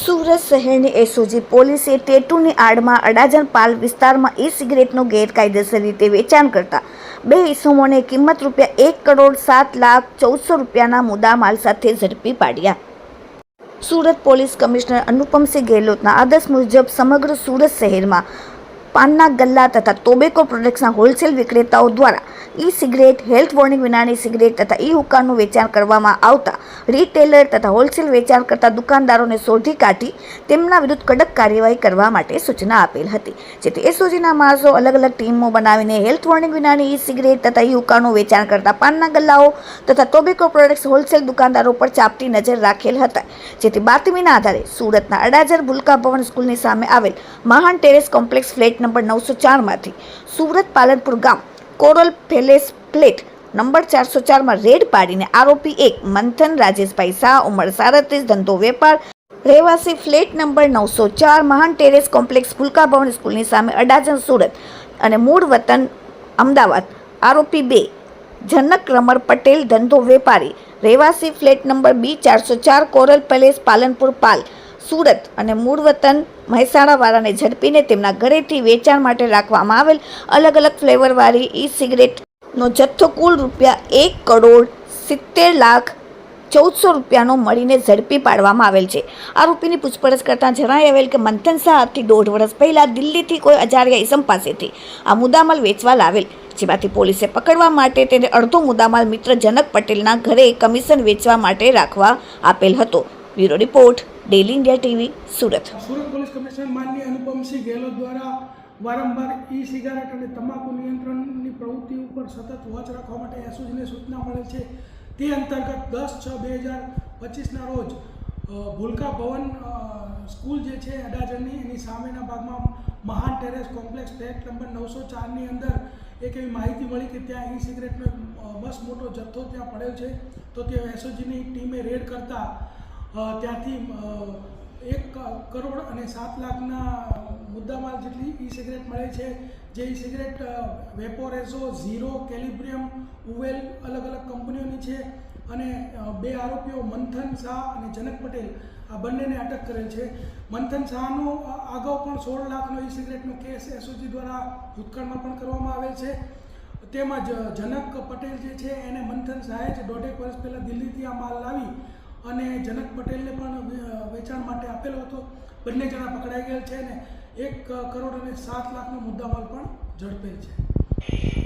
સુરત શહેરની એસઓજી પોલીસે ટેટુની આડમાં અડાજણ પાલ વિસ્તારમાં ઈ સિગરેટનું ગેરકાયદેસર રીતે વેચાણ કરતા બે ઈસમોને કિંમત રૂપિયા એક કરોડ સાત લાખ ચૌદસો રૂપિયાના મુદ્દામાલ સાથે ઝડપી પાડ્યા. સુરત પોલીસ કમિશનર અનુપમસિંહ ગેહલોતના આદેશ મુજબ સમગ્ર સુરત શહેરમાં પાનના ગલ્લા તથા ટોબેકો પ્રોડક્ટ્સના હોલસેલ વિક્રેતાઓ દ્વારા ઈ સિગરેટ હેલ્થ વોર્નિંગ વિનાની સિગરેટ તથા ઈ હુક્કાનું વેચાણ કરવામાં આવતા રિટેલર તથા હોલસેલ વેચાણ કરતા દુકાનદારોને શોધી કાઢી તેમના વિરુદ્ધ કડક કાર્યવાહી કરવા માટે સૂચના આપેલ હતી. જેથી એસઓજીના માણસો અલગ અલગ ટીમો બનાવીને હેલ્થ વોર્નિંગ વિનાની ઈ સિગરેટ તથા ઈ હુક્કાનું વેચાણ કરતા પાનના ગલ્લાઓ તથા ટોબેકો પ્રોડક્ટ્સ હોલસેલ દુકાનદારો પર ચાપતી નજર રાખેલ હતા. જેથી બાતમીના આધારે સુરતના અડાજર ભૂલકા ભવન સ્કૂલની સામે આવેલ મહાન ટેરેસ કોમ્પ્લેક્સ ફ્લેટ નંબર નવસો ચારમાંથી સુરત પાલનપુર ગામ કોરલ પેલેસ ફ્લેટ નંબર ચારસો ચારમાં રેડ પાડીને આરોપી એક મંથન રાજેશભાઈ શાહ, ઉંમર સાડત્રીસ, ધંધો વેપાર, રહેવાસી ફ્લેટ નંબર નવસો ચાર, મહાન ટેરેસ કોમ્પ્લેક્સ ફુલકા ભવન સ્કૂલની સામે અડાજણ, સુરત. અને મૂળ વતન અમદાવાદ. આરોપી બે, જનક રમર પટેલ, ધંધો વેપારી, રહેવાસી ફ્લેટ નંબર બી ચારસો ચાર, કોરલ પેલેસ પાલનપુર પાલ. સુરત અને મૂળ વતન મહેસાણાવાળાને ઝડપીને તેમના ઘરેથી વેચાણ માટે રાખવામાં આવેલ અલગ અલગ ફ્લેવરવાળી ઈ સિગરેટનો જથ્થો કુલ રૂપિયા એક કરોડ સિત્તેર લાખ ચૌદસો રૂપિયાનો મળીને ઝડપી પાડવામાં આવેલ છે. આરોપીની પૂછપરછ કરતાં જણાઈ આવેલ કે મંથન શાહથી દોઢ વર્ષ પહેલાં દિલ્હીથી કોઈ અજાણ્યા ઇસમ પાસેથી આ મુદ્દામાલ વેચવા લાવેલ, જેમાંથી પોલીસે પકડવા માટે તેને અડધો મુદ્દામાલ મિત્ર જનક પટેલના ઘરે કમિશન વેચવા માટે રાખવા આપેલ હતો. Bureau report. Daily India TV Surat. Surat police commissioner માનની અનુપમસિંહ ગેહલોત દ્વારા વારંવાર ઈ સિગારેટ અને તમાકુ નિયંત્રણની પ્રવૃત્તિ ઉપર સતત વોચ રાખવા માટે એસઓજીને સૂચના મળે છે. તે અંતર્ગત દસ છ બે હજાર પચીસના રોજ ભૂલકા ભવન સ્કૂલ જે છે અડાજણની, એની સામેના ભાગમાં મહાન ટેરેસ કોમ્પ્લેક્સ ફ્લેટ નંબર નવસો ચારની અંદર એક એવી માહિતી મળી કે ત્યાં ઈ સિગરેટનો બસ મોટો જથ્થો ત્યાં પડ્યો છે. તો તે એસઓજીની ટીમે રેડ કરતા ત્યાંથી એક કરોડ અને સાત લાખના મુદ્દામાલ જેટલી ઈ સિગરેટ મળે છે. જે ઈ સિગરેટ વેપોરેઝો, ઝીરો, કેલિબ્રિયમ, ઉવેલ અલગ અલગ કંપનીઓની છે અને બે આરોપીઓ મંથન શાહ અને જનક પટેલ આ બંનેને અટક કરેલ છે. મંથન શાહનો અગાઉ પણ સોળ લાખનો ઈ સિગરેટનો કેસ એસઓજી દ્વારા ભૂતકાળમાં પણ કરવામાં આવેલ છે. તેમજ જનક પટેલ જે છે એને મંથન શાહે જ દોઢેક વર્ષ પહેલાં દિલ્હીથી આ માલ લાવી અને જનક પટેલને પણ વેચાણ માટે આપેલો હતો. બંને જણા પકડાઈ ગયેલ છે અને એક કરોડ અને સાત લાખનો મુદ્દામાલ પણ ઝડપેલ છે.